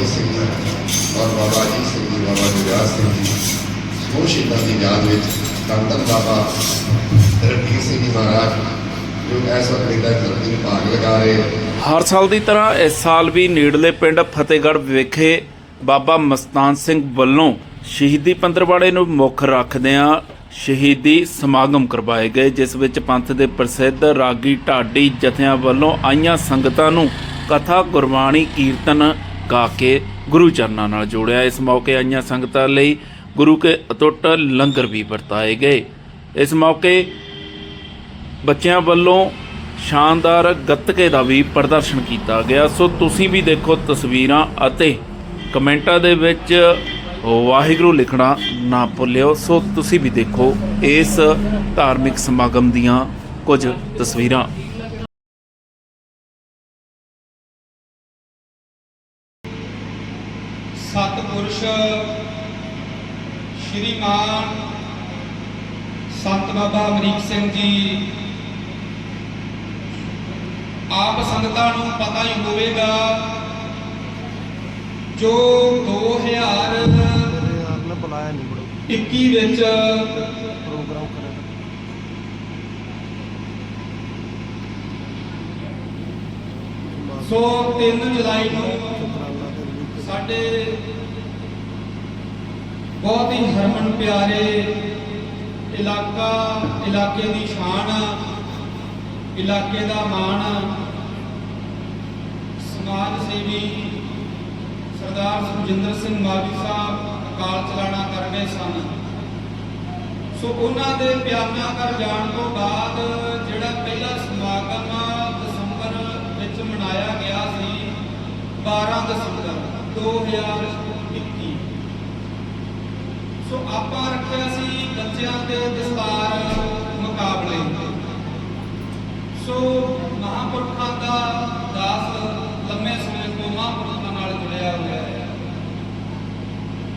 ਤੇ ਸਿੰਘ ਔਰ ਬਾਬਾ ਅਜੀਤ ਸਿੰਘ ਜੀ ਬਾਬਾ ਜੁਝਾਰ ਸਿੰਘ ਜੀ ਸਮੂਹ ਸ਼ਹੀਦਾਂ ਦੀ ਯਾਦ ਵਿੱਚ ਧੰਨ ਧੰਨ ਬਾਬਾ ਰਣਜੀਤ ਸਿੰਘ ਜੀ ਮਹਾਰਾਜ ਜੋ ਇਸ ਵਕਤ ਇਹਦਾ ਧਰਤੀ ਭਾਗ ਲਗਾ ਰਹੇ ਹਰ ਸਾਲ ਦੀ ਤਰ੍ਹਾਂ ਇਸ ਸਾਲ ਵੀ ਨੇੜਲੇ ਪਿੰਡ ਫਤਿਹਗੜ੍ਹ ਵਿਖੇ ਬਾਬਾ ਮਸਤਾਨ ਸਿੰਘ ਵੱਲੋਂ ਸ਼ਹੀਦੀ ਪੰਦਰਵਾੜੇ ਨੂੰ ਮੁੱਖ ਰੱਖਦਿਆਂ ਸ਼ਹੀਦੀ ਸਮਾਗਮ ਕਰਵਾਏ ਗਏ, ਜਿਸ ਵਿੱਚ ਪੰਥ ਦੇ ਪ੍ਰਸਿੱਧ ਰਾਗੀ ਢਾਡੀ ਜਥਿਆਂ ਵੱਲੋਂ ਆਈਆਂ ਸੰਗਤਾਂ ਨੂੰ ਕਥਾ, ਗੁਰਬਾਣੀ, ਕੀਰਤਨ ਗਾ ਕੇ ਗੁਰੂ ਚਰਨਾਂ ਨਾਲ ਜੋੜਿਆ। ਇਸ ਮੌਕੇ ਆਈਆਂ ਸੰਗਤਾਂ ਲਈ ਗੁਰੂ ਕੇ ਅਟੁੱਟ ਲੰਗਰ ਵੀ ਵਰਤਾਏ ਗਏ। ਇਸ ਮੌਕੇ ਬੱਚਿਆਂ ਵੱਲੋਂ ਸ਼ਾਨਦਾਰ ਗੱਤਕੇ ਦਾ ਵੀ ਪ੍ਰਦਰਸ਼ਨ ਕੀਤਾ ਗਿਆ। ਸੋ ਤੁਸੀਂ ਵੀ ਦੇਖੋ ਤਸਵੀਰਾਂ ਅਤੇ ਕਮੈਂਟਾਂ ਦੇ ਵਿੱਚ ਵਾਹਿਗੁਰੂ ਲਿਖਣਾ ਨਾ ਭੁੱਲਿਓ। ਸੋ ਤੁਸੀਂ ਵੀ ਦੇਖੋ ਇਸ ਧਾਰਮਿਕ ਸਮਾਗਮ ਦੀਆਂ ਕੁਝ ਤਸਵੀਰਾਂ। ਸਤਿਪੁਰਸ਼ ਸ਼੍ਰੀਮਾਨ ਸੰਤ ਬਾਬਾ ਅਮਰੀਕ ਸਿੰਘ ਜੀ ਆਪ ਸੰਗਤਾਂ ਨੂੰ ਪਤਾ ਹੀ ਹੋਵੇਗਾ ਜੋ 2021 ਨੇ ਬੁਲਾਇਆ ਨਹੀਂ ਬੜੋ ਵਿੱਚ ਪ੍ਰੋਗਰਾਮ ਕਰਿਆ। ਸੋ 3 ਜੁਲਾਈ ਨੂੰ ਸਾਡੇ ਬਹੁਤ ਹੀ ਹਰਮਨ ਪਿਆਰੇ ਇਲਾਕਾ, ਇਲਾਕੇ ਦੀ ਸ਼ਾਨ, ਇਲਾਕੇ ਦਾ ਮਾਣ। ਸਮਾਜ ਸੇਵੀ ਸਰਦਾਰ ਸੁਖਜਿੰਦਰ ਸਿੰਘ ਮਾਲੀ ਸਾਹਿਬ ਅਕਾਲ ਚਲਾਣਾ ਕਰ ਗਏ ਸਨ। ਸੋ ਉਹਨਾਂ ਦੇ ਬਿਆਨਾਂ ਕਰ ਜਾਣ ਤੋਂ ਬਾਅਦ ਜਿਹੜਾ ਪਹਿਲਾ ਸਮਾਗਮ ਦਸੰਬਰ ਵਿੱਚ ਮਨਾਇਆ ਗਿਆ ਸੀ 12 ਦਸੰਬਰ 2021 ਸੋ ਆਪਾਂ ਰੱਖਿਆ ਸੀ ਬੱਚਿਆਂ ਦੇ ਦਸਤਾਰ ਮੁਕਾਬਲੇ ਸੋ ਮਹਾਂਪੁਰਖਾਂ ਦਾ ਦਾਸ ਲੰਮੇ ਸਮੇਂ ਤੋਂ ਮਹਾਂਪੁਰਖਾਂ ਨਾਲ ਜੁੜਿਆ ਹੋਇਆ ਹੈ।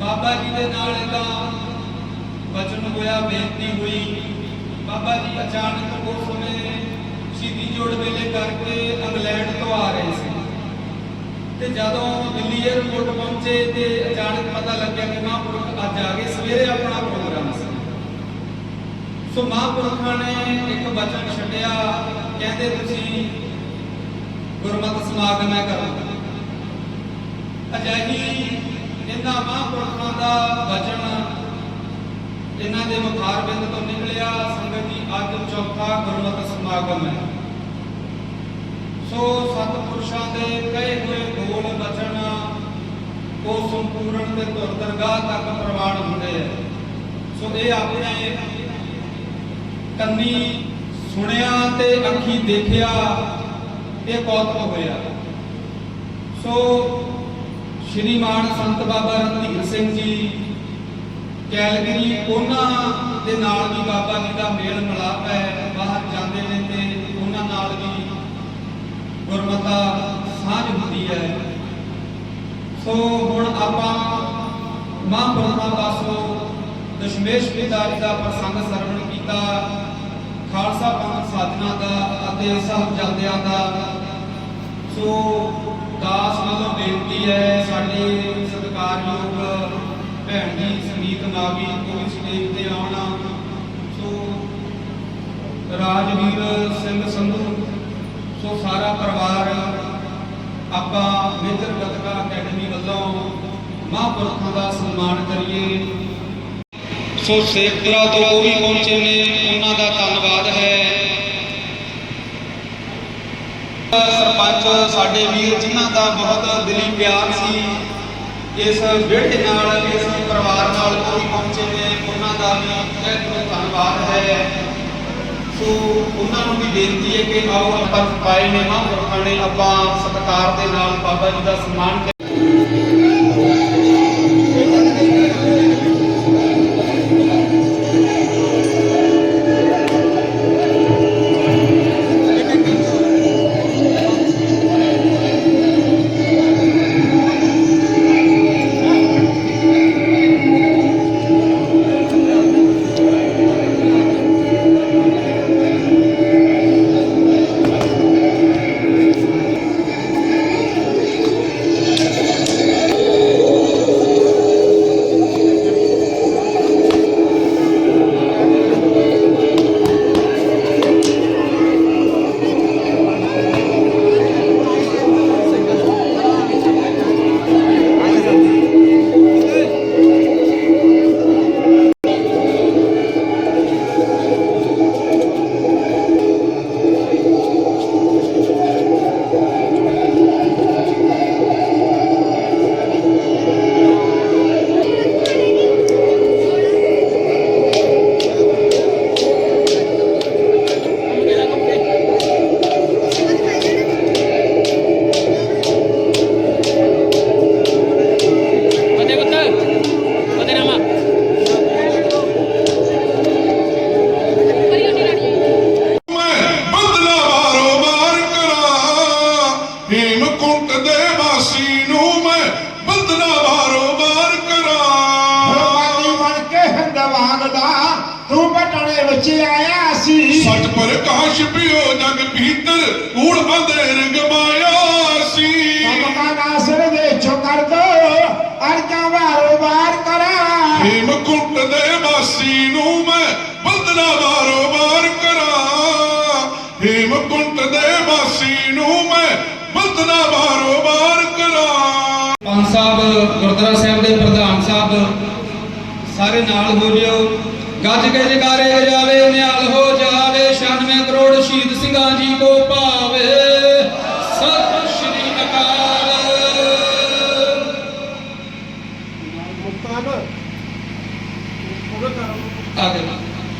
ਬਾਬਾ ਜੀ ਦੇ ਨਾਲ ਇਹਦਾ ਬਚਨ ਹੋਇਆ, ਬੇਨਤੀ ਹੋਈ। ਬਾਬਾ ਜੀ ਅਚਾਨਕ ਉਸ ਸਮੇਂ ਸ਼ਹੀਦੀ ਜੋੜ ਵੇਲੇ ਕਰਕੇ ਇੰਗਲੈਂਡ ਤੋਂ ਆ ਰਹੇ ਸੀ। ਤੇ ਜਦੋਂ ਦਿੱਲੀ 에ਅਰਪੋਰਟ ਪਹੁੰਚੇ ਤੇ ਅਚਾਨਕ ਪਤਾ ਲੱਗਿਆ ਕਿ ਮਹਾਂਪੁਰਖ ਅੱਜ ਆ ਗਏ, ਸਵੇਰੇ ਆਪਣਾ ਪ੍ਰੋਗਰਾਮ ਸੀ। ਸੋ ਮਹਾਂਪੁਰਖਾਂ ਨੇ ਇੱਕ ਬਚਨ ਛੱਡਿਆ, ਕਹਿੰਦੇ ਤੁਸੀਂ, ਗੁਰਮਤਿ ਸਮਾਗਮ ਹੈ ਕਰੋ। ਅਜਿਹੀ ਇਹਨਾਂ ਮਹਾਂਪੁਰਖਾਂ ਦਾ ਵਚਨ ਇਹਨਾਂ ਦੇ ਮੁਖਾਰਬਿੰਦ ਤੋਂ ਨਿਕਲਿਆ, ਸੰਗਤ ਜੀ, ਅੱਜ ਚੌਥਾ ਗੁਰਮਤਿ ਸਮਾਗਮ ਹੈ। ਸੋ ਸਤਿਪੁਰਸ਼ਾਂ ਦੇ ਕਹੇ ਹੋਏ ਬੋਲ ਬਚਨ ਉਹ ਸੰਪੂਰਨ ਤੇ ਦਰਗਾਹ ਤੱਕ ਪ੍ਰਵਾਨ ਹੁੰਦੇ ਆ। ਸੋ ਇਹ ਆਪਣੇ ਕੰਨੀ ਸੁਣਿਆ ਤੇ ਅੱਖੀ ਦੇਖਿਆ, ਇਹ ਕੌਤਕ ਹੋਇਆ ਸੋ ਸ਼੍ਰੀਮਾਨ ਸੰਤ ਬਾਬਾ ਰਣਧੀਰ ਸਿੰਘ ਜੀ, ਕੈਲਗਰੀ ਉਹਨਾਂ ਦੇ ਨਾਲ ਵੀ ਬਾਬਾ ਜੀ ਦਾ ਮੇਲ ਮਿਲਾਪ ਹੈ, ਬਾਹਰ ਜਾਂਦੇ ਨੇ ਤੇ ਗੁਰਮਤਾ ਸਾਂਝ ਹੁੰਦੀ ਹੈ। ਸੋ ਹੁਣ ਆਪਾਂ ਮਹਾਂਪੁਰਖਾਂ ਪਾਸੋਂ ਦਸ਼ਮੇਸ਼ ਪਿਤਾਰੀ ਦਾ ਪ੍ਰਸੰਗ ਸਰਵਣ ਕੀਤਾ। ਖਾਲਸਾ ਪੰਥ ਸਾਜਣਾ ਦਾ ਅਤੇ ਸਾਹਿਬਜ਼ਾਦਿਆਂ ਦਾ। ਸੋ ਦਾਸ ਵੱਲੋਂ ਬੇਨਤੀ ਹੈ ਸਾਡੇ ਸਤਿਕਾਰਯੋਗ ਭੈਣ ਜੀ ਸੰਗੀਤ ਨਾਗੀ ਕੋਈ ਸਟੇਜ ਤੇ ਆਉਣਾ। ਸੋ ਰਾਜਵੀਰ ਸਿੰਘ ਸੰਧੂ ਸਾਰਾ ਪਰਿਵਾਰ ਆਪਾਂ ਮੇਜਰ ਗਤਕਾ ਅਕੈਡਮੀ ਵੱਲੋਂ ਮਹਾਂਪੁਰਖਾਂ ਦਾ ਸਨਮਾਨ ਕਰੀਏ। ਸੋ ਸੇਖਤਰਾ ਤੋਂ ਉਹ ਵੀ ਪਹੁੰਚੇ ਨੇ, ਉਹਨਾਂ ਦਾ ਧੰਨਵਾਦ ਹੈ। ਸਰਪੰਚ ਸਾਡੇ ਵੀਰ, ਜਿਨ੍ਹਾਂ ਦਾ ਬਹੁਤ ਦਿਲੀ ਪਿਆਰ ਸੀ, ਇਸ ਵਿਹੜੇ ਨਾਲ, ਇਸ ਪਰਿਵਾਰ ਨਾਲ ਉਹ ਵੀ ਪਹੁੰਚੇ ਨੇ, ਉਹਨਾਂ ਦਾ ਵੀ ਤਹਿ ਦਿਲੋਂ ਧੰਨਵਾਦ ਹੈ। ਸੋ ਉਹਨਾਂ ਨੂੰ ਵੀ ਬੇਨਤੀ ਹੈ ਕਿ ਆਓ ਆਪਾਂ ਪਾਏ ਨੇ ਮਹਾਂਪੁਰਖਾਂ ਨੇ ਆਪਾਂ ਸਤਿਕਾਰ ਦੇ ਨਾਲ ਬਾਬਾ ਜੀ ਦਾ ਸਨਮਾਨ ਦੇ ਚੋ ਕਰ ਦੋ ਅਰਜਾ ਵਾਰੋ ਵਾਰ ਕਰਾ। ਹੇਮ ਕੁੰਟ ਦੇ ਵਾਸੀ ਨੂੰ ਮੈਂ ਬੰਦਨਾ ਵਾਰੋ ਵਾਰ ਕਰਾਂ। ਹੇਮ ਕੁੰਟ ਦੇ ਵਾਸੀ ਨੂੰ ਮੈਂ ਬੰਦਨਾ ਵਾਰੋ ਵਾਰ ਕਰਾਂ। ਪੰਜ ਸਾਹਿਬ ਗੁਰਦੁਆਰਾ ਸਾਹਿਬ ਦੇ ਪ੍ਰਧਾਨ ਸਾਹਿਬ ਸਾਰੇ ਨਾਲ ਹੋ ਜਿਓ। ਗੱਜ ਕੇ ਜਕਾਰੇ ਵਜਾਵੇ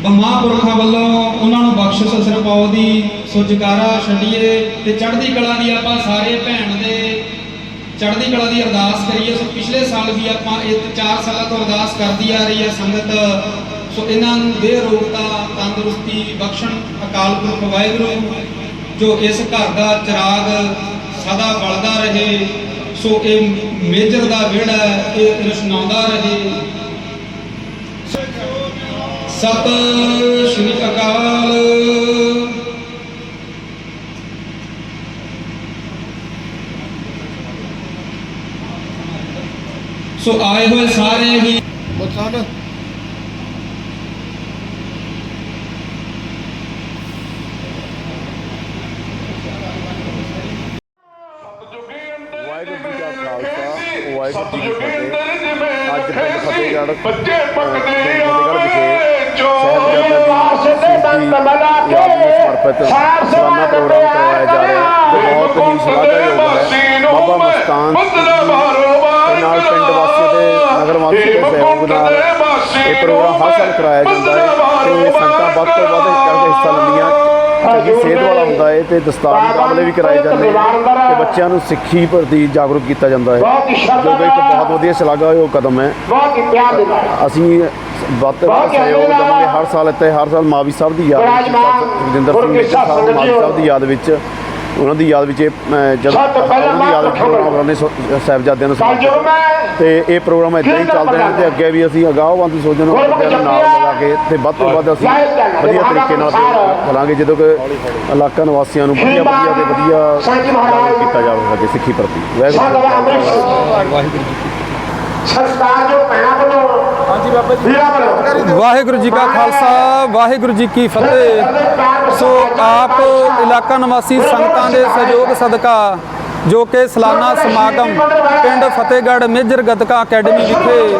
ਮਹਾਂਪੁਰਖਾਂ ਵੱਲੋਂ ਉਹਨਾਂ ਨੂੰ ਬਖਸ਼ਿਸ਼ ਸਿਰ ਪਾਉ ਦੀ ਸੋ ਜਕਾਰਾ ਛੱਡੀਏ ਤੇ ਚੜ੍ਹਦੀ ਕਲਾ ਦੀ ਆਪਾਂ ਸਾਰੇ ਭੈਣ ਦੇ ਚੜ੍ਹਦੀ ਕਲਾ ਦੀ ਅਰਦਾਸ ਕਰੀਏ। ਸੋ ਪਿਛਲੇ ਸਾਲ ਵੀ ਆਪਾਂ ਇਹ 4 ਸਾਲਾਂ ਤੋਂ ਅਰਦਾਸ ਕਰਦੀ ਆ ਰਹੀ ਹੈ ਸੰਗਤ। ਸੋ ਇਹਨਾਂ ਨੂੰ ਦੇਹ ਰੋਗਤਾ ਤੰਦਰੁਸਤੀ ਬਖਸ਼ਣ ਅਕਾਲ ਪੁਰਖ ਵਾਹਿਗੁਰੂ ਜੋ ਇਸ ਘਰ ਦਾ ਚਿਰਾਗ ਸਦਾ ਬਲਦਾ ਰਹੇ। ਸੋ ਇਹ ਮੇਜਰ ਦਾ ਵਿਹੜਾ ਹੈ, ਇਹ ਰਸ਼ਨਾਉਂਦਾ ਰਹੇ। ਸਤਿ ਸ਼੍ਰੀ ਅਕਾਲ। ਸੋ ਆਏ ਹੋਏ ਸਾਰੇ ਹੀ ਮੁਕਤਾਨ ਵਾਹਿਗੁਰੂ ਜੀ ਕਾ ਖਾਲਸਾ ਵਾਹਿਗੁਰੂ ਜੀ ਕੀ ਫਤਿਹ। ਅੱਜ ਪਿੰਡ ਫਤਿਹਗੜ੍ਹ ਬੱਚੇ ਪੱਕਦੇ ਚੋਰ ਸ਼ਹੀਦੀ ਯਾਦ ਨੂੰ ਸਮਰਪਿਤ ਸਾਲਾਨਾ ਪ੍ਰੋਗਰਾਮ ਕਰਵਾਇਆ ਜਾ ਰਿਹਾ ਹੈ। ਬਹੁਤ ਹੀ ਸ਼ਲਾਘਾਯੋਗ ਹੈ। ਬਾਬਾ ਮਸਤਾਨ ਦੇ ਨਾਲ ਪਿੰਡ ਵਾਸੀਆਂ ਦੇ ਨਗਰ ਵਾਸੀਆਂ ਦੇ ਸਹਿਯੋਗ ਨਾਲ ਇਹ ਪ੍ਰੋਗਰਾਮ ਹਰ ਸਾਲ ਕਰਾਇਆ ਜਾਂਦਾ ਹੈ। ਤੇ ਸੰਗਤਾਂ ਵੱਧ ਤੋਂ ਵੱਧ ਚੜ੍ਹ ਕੇ ਹਿੱਸਾ ਲੈਂਦੀਆਂ। ਚੰਗੀ ਸਿਹਤ ਵਾਲਾ ਹੁੰਦਾ ਹੈ ਤੇ ਦਸਤਾਰ ਮੁਕਾਬਲੇ ਵੀ ਕਰਾਏ ਜਾਂਦੇ ਨੇ ਤੇ ਬੱਚਿਆਂ ਨੂੰ ਸਿੱਖੀ ਪ੍ਰਤੀ ਜਾਗਰੂਕ ਕੀਤਾ ਜਾਂਦਾ ਹੈ ਜੋ ਕਿ ਇੱਕ ਬਹੁਤ ਵਧੀਆ ਸ਼ਲਾਘਾਯੋਗ ਕਦਮ ਹੈ। ਬਹੁਤ ਹੀ ਪਿਆਰ ਦੇ ਨਾਲ। ਅਸੀਂ ਵੱਧ ਸਹਿਯੋਗ ਦੇਵਾਂਗੇ। ਹਰ ਸਾਲ ਇੱਥੇ ਹਰ ਸਾਲ ਮਾਵੀ ਸਾਹਿਬ ਦੀ ਯਾਦ ਵਿੱਚ ਸੁਖਜਿੰਦਰ ਸਿੰਘ ਮਾਵੀ ਸਾਹਿਬ ਦੀ ਯਾਦ ਵਿੱਚ ਉਹਨਾਂ ਦੀ ਯਾਦ ਵਿੱਚ ਇਹ, ਜਦੋਂ ਉਹਨਾਂ ਦੀ ਯਾਦ ਵਿੱਚ ਪ੍ਰੋਗਰਾਮ ਕਰਾਉਂਦੇ ਸੋ- ਸਾਹਿਬਜ਼ਾਦਿਆਂ ਨੂੰ ਸਮਰਪਿਤ ਤੇ ਇਹ ਪ੍ਰੋਗਰਾਮ ਇਦਾਂ ਹੀ ਚੱਲਦੇ ਰਹਿਣ ਤੇ ਅੱਗੇ ਵੀ ਅਸੀਂ ਅਗਾਹਵਾਂਦੀ ਸੋਚਣ ਬੱਚਿਆਂ ਨੂੰ ਨਾਲ ਲਗਾ ਕੇ ਤੇ ਵੱਧ ਤੋਂ ਵੱਧ ਅਸੀਂ ਵਧੀਆ ਤਰੀਕੇ ਨਾਲ ਕਰਾਂਗੇ ਜਦੋਂ ਕਿ ਇਲਾਕਾ ਨਿਵਾਸੀਆਂ ਨੂੰ ਵਧੀਆ ਵਧੀਆ ਤੇ ਵਧੀਆ ਕੀਤਾ ਜਾਵੇਗਾ ਸਿੱਖੀ ਪ੍ਰਤੀ। ਦਾ ਵਾਹਿਗੁਰੂ ਜੋ ਪੈਣਾ ਬਾਬਾ ਜੀ ਵੀਰਾ ਵੱਲੋਂ ਵਾਹਿਗੁਰੂ ਜੀ ਕਾ ਖਾਲਸਾ ਵਾਹਿਗੁਰੂ ਜੀ ਕੀ ਫਤਿਹ। ਸੋ ਆਪ ਇਲਾਕਾ ਨਿਵਾਸੀ ਸੰਗਤਾਂ ਦੇ ਸਹਿਯੋਗ ਸਦਕਾ ਜੋ ਕਿ ਸਾਲਾਨਾ ਸਮਾਗਮ ਪਿੰਡ ਫਤਿਹਗੜ੍ਹ ਮੇਜਰ ਗਤਕਾ ਅਕੈਡਮੀ ਵਿਖੇ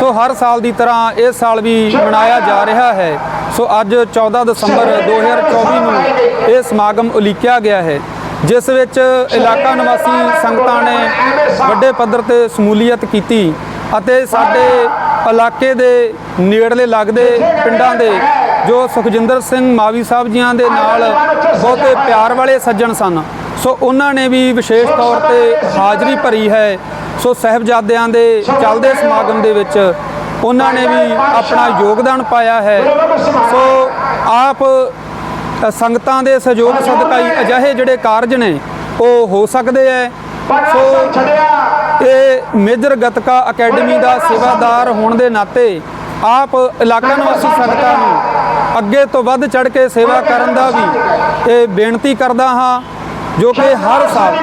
ਸੋ ਹਰ ਸਾਲ ਦੀ ਤਰ੍ਹਾਂ ਇਸ ਸਾਲ ਵੀ ਮਨਾਇਆ ਜਾ ਰਿਹਾ ਹੈ। ਸੋ ਅੱਜ 14 ਦਸੰਬਰ 2024 ਨੂੰ ਇਹ ਸਮਾਗਮ ਉਲੀਕਿਆ ਗਿਆ ਹੈ ਜਿਸ ਵਿੱਚ ਇਲਾਕਾ ਨਿਵਾਸੀ ਸੰਗਤਾਂ ਨੇ ਵੱਡੇ ਪੱਧਰ ਤੇ ਸਮੂਲੀਅਤ ਕੀਤੀ ਅਤੇ ਸਾਡੇ ਇਲਾਕੇ ਦੇ ਨੇੜਲੇ ਲੱਗਦੇ ਪਿੰਡਾਂ ਦੇ ਜੋ ਸੁਖਜਿੰਦਰ ਸਿੰਘ ਮਾਵੀ ਸਾਹਿਬ ਜੀਆਂ ਦੇ ਨਾਲ ਬਹੁਤੇ ਪਿਆਰ ਵਾਲੇ ਸੱਜਣ ਸਨ। ਸੋ ਉਹਨਾਂ ਨੇ ਵੀ ਵਿਸ਼ੇਸ਼ ਤੌਰ ਤੇ ਹਾਜ਼ਰੀ ਭਰੀ ਹੈ। ਸੋ ਸਹਿਬਜ਼ਾਦਿਆਂ ਦੇ ਚੱਲਦੇ ਸਮਾਗਮ ਦੇ ਵਿੱਚ ਉਹਨਾਂ ਨੇ ਵੀ ਆਪਣਾ ਯੋਗਦਾਨ ਪਾਇਆ ਹੈ। ਸੋ ਆਪ ਸੰਗਤਾਂ ਦੇ ਸਹਿਯੋਗ ਸਦਕਾ ਹੀ ਅਜਿਹੇ ਜਿਹੜੇ ਕਾਰਜ ਨੇ, ਉਹ ਹੋ ਸਕਦੇ ਹੈ ਸੋ ਇਹ ਮੇਜਰ ਗਤਕਾ ਅਕੈਡਮੀ ਦਾ ਸੇਵਾਦਾਰ ਹੋਣ ਦੇ ਨਾਤੇ ਆਪ ਇਲਾਕਾ ਨਿਵਾਸੀ ਸੰਗਤਾਂ ਨੂੰ ਅੱਗੇ ਤੋਂ ਵੱਧ ਚੜ ਕੇ ਸੇਵਾ ਕਰਨ ਦਾ ਵੀ ਇਹ ਬੇਨਤੀ ਕਰਦਾ ਹਾਂ ਜੋ ਕਿ ਹਰ ਸਾਲ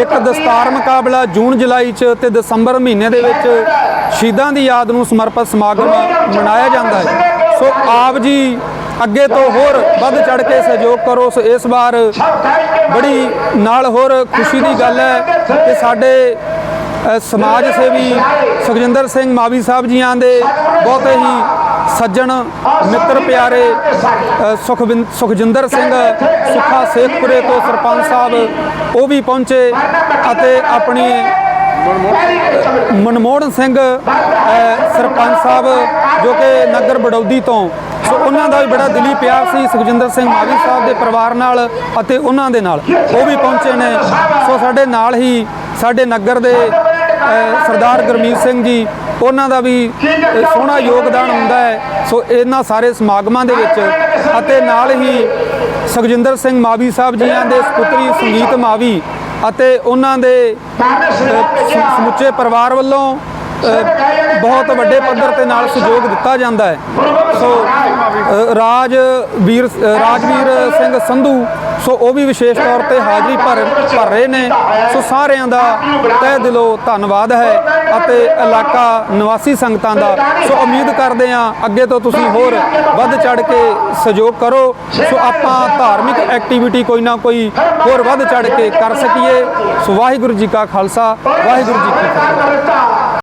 ਇੱਕ ਦਸਤਾਰ ਮੁਕਾਬਲਾ ਜੂਨ ਜੁਲਾਈ ਚ ਤੇ ਦਸੰਬਰ ਮਹੀਨੇ ਦੇ ਵਿੱਚ ਸ਼ਹੀਦਾਂ ਦੀ ਯਾਦ ਨੂੰ ਸਮਰਪਿਤ ਸਮਾਗਮ ਮਨਾਇਆ ਜਾਂਦਾ ਹੈ। ਸੋ ਆਪ ਜੀ ਅੱਗੇ ਤੋਂ ਹੋਰ ਵੱਧ ਚੜ ਕੇ ਸਹਿਯੋਗ ਕਰੋ। ਸੋ ਇਸ ਵਾਰ ਬੜੀ ਨਾਲ ਹੋਰ ਖੁਸ਼ੀ ਦੀ ਗੱਲ ਹੈ ਕਿ ਸਾਡੇ ਸਮਾਜ ਸੇਵੀ ਸੁਖਜਿੰਦਰ ਸਿੰਘ ਮਾਵੀ ਸਾਹਿਬ ਜੀਆਂ ਦੇ ਬਹੁਤੇ ਹੀ ਸੱਜਣ, ਮਿੱਤਰ ਪਿਆਰੇ ਸੁਖਵਿੰ- ਸੁਖਜਿੰਦਰ ਸਿੰਘ, ਸੁੱਖਾ ਸੇਖਪੁਰੇ ਤੋਂ ਸਰਪੰਚ ਸਾਹਿਬ ਉਹ ਵੀ ਪਹੁੰਚੇ ਅਤੇ ਆਪਣੀ ਮਨਮੋਹਨ ਸਿੰਘ ਸਰਪੰਚ ਸਾਹਿਬ ਜੋ ਕਿ ਨਗਰ ਬੜੌਦੀ ਤੋਂ ਸੋ ਉਹਨਾਂ ਦਾ ਵੀ ਬੜਾ ਦਿਲੀ ਪਿਆਰ ਸੀ ਸੁਖਜਿੰਦਰ ਸਿੰਘ ਮਾਵੀ ਸਾਹਿਬ ਦੇ ਪਰਿਵਾਰ ਨਾਲ ਅਤੇ ਉਹਨਾਂ ਦੇ ਨਾਲ। ਉਹ ਵੀ ਪਹੁੰਚੇ ਨੇ। ਸੋ ਸਾਡੇ ਨਾਲ ਹੀ ਸਾਡੇ ਨਗਰ ਦੇ ਸਰਦਾਰ ਗੁਰਮੀਤ ਸਿੰਘ ਜੀ, ਉਹਨਾਂ ਦਾ ਵੀ ਸੋਹਣਾ ਯੋਗਦਾਨ ਹੁੰਦਾ ਹੈ। ਸੋ ਇਹਨਾਂ ਸਾਰੇ ਸਮਾਗਮਾਂ ਦੇ ਵਿੱਚ ਅਤੇ ਨਾਲ ਹੀ ਸੁਖਜਿੰਦਰ ਸਿੰਘ ਮਾਵੀ ਸਾਹਿਬ ਜੀਆਂ ਦੇ ਸੁਪੁੱਤਰੀ ਸੰਗੀਤ ਮਾਵੀ ਅਤੇ ਉਹਨਾਂ ਦੇ ਸਮੁੱਚੇ ਪਰਿਵਾਰ ਵੱਲੋਂ ਬਹੁਤ ਵੱਡੇ ਪੱਧਰ ਤੇ ਨਾਲ ਸਹਿਯੋਗ ਦਿੱਤਾ ਜਾਂਦਾ ਹੈ। ਸੋ ਰਾਜ ਵੀਰ ਰਾਜਵੀਰ ਸਿੰਘ ਸੰਧੂ, ਸੋ ਉਹ ਵੀ ਵਿਸ਼ੇਸ਼ ਤੌਰ ਤੇ ਹਾਜ਼ਰੀ ਭਰ ਭਰ ਰਹੇ ਨੇ। ਸੋ ਸਾਰਿਆਂ ਦਾ ਤਹਿ ਦਿਲੋਂ ਧੰਨਵਾਦ ਹੈ ਅਤੇ ਇਲਾਕਾ ਨਿਵਾਸੀ ਸੰਗਤਾਂ ਦਾ। ਸੋ ਉਮੀਦ ਕਰਦੇ ਹਾਂ ਅੱਗੇ ਤੋਂ ਤੁਸੀਂ ਹੋਰ ਵੱਧ ਚੜ ਕੇ ਸਹਿਯੋਗ ਕਰੋ। ਸੋ ਆਪਾਂ ਧਾਰਮਿਕ ਐਕਟੀਵਿਟੀ ਕੋਈ ਨਾ ਕੋਈ ਹੋਰ ਵੱਧ ਚੜ ਕੇ ਕਰ ਸਕੀਏ। ਸੋ ਵਾਹਿਗੁਰੂ ਜੀ ਕਾ ਖਾਲਸਾ, ਵਾਹਿਗੁਰੂ ਜੀ ਕੀ ਫਤਿਹ।